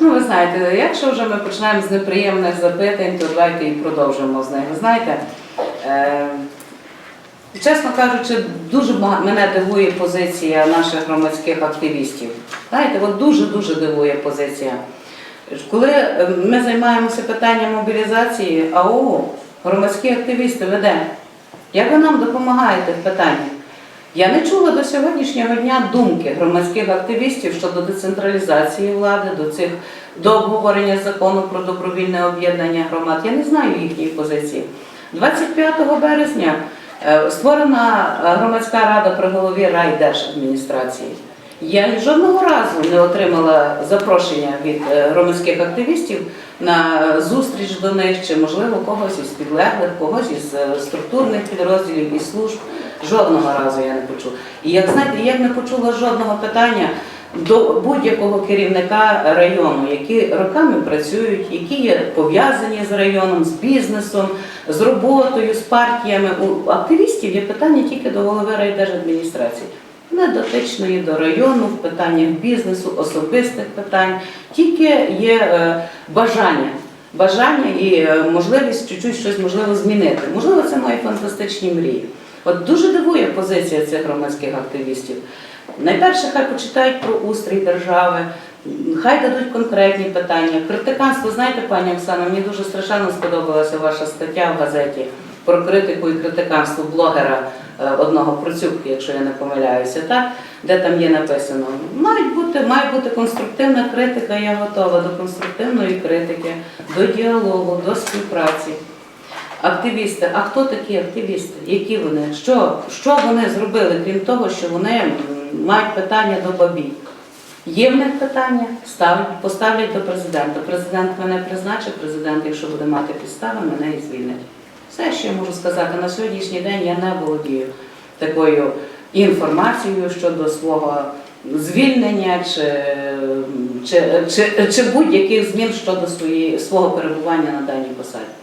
Ну, ви знаєте, якщо вже ми починаємо з неприємних запитань, то давайте і продовжимо з них. Знаєте, е, чесно кажучи, дуже бага- мене дивує позиція наших громадських активістів. Знаєте, от дуже-дуже дивує позиція. Коли е, ми займаємося питанням мобілізації, АО, громадські активісти веде. Як ви нам допомагаєте в питанні? Я не чула до сьогоднішнього дня думки громадських активістів щодо децентралізації влади, до цих до обговорення закону про добровільне об'єднання громад. Я не знаю їхньої позиції. 25 березня е, створена е, громадська рада при голові райдержадміністрації. Я жодного разу не отримала запрошення від е, громадських активістів на зустріч до них, чи можливо когось із підлеглих, когось із структурних підрозділів і служб. Жодного разу я не почула. І як знаєте, як не почула жодного питання до будь-якого керівника району, які роками працюють, які є пов'язані з районом, з бізнесом, з роботою, з партіями. У активістів є питання тільки до голови райдержадміністрації. Не дотичної до району, в питаннях бізнесу, особистих питань, тільки є е, бажання. Бажання і е, можливість чуть-чуть щось можливо змінити. Можливо, це мої фантастичні мрії. От дуже дивує позиція цих громадських активістів. Найперше, хай почитають про устрій держави, хай дадуть конкретні питання. Критиканство, знаєте, пані Оксана, мені дуже страшенно сподобалася ваша стаття в газеті про критику і критиканство блогера е, одного Процюбки, якщо я не помиляюся, так? де там є написано, мають бути, має бути конструктивна критика, я готова до конструктивної критики, до діалогу, до співпраці. Активісти, а хто такі активісти? Які вони? Що, що вони зробили, крім того, що вони мають питання до бабій? Є в них питання, ставлять, поставлять до президента. Президент мене призначить, президент, якщо буде мати підстави, мене і звільнить. Все, що я можу сказати, на сьогоднішній день я не володію такою інформацією щодо свого звільнення чи, чи, чи, чи будь-яких змін щодо свої, свого перебування на даній посаді.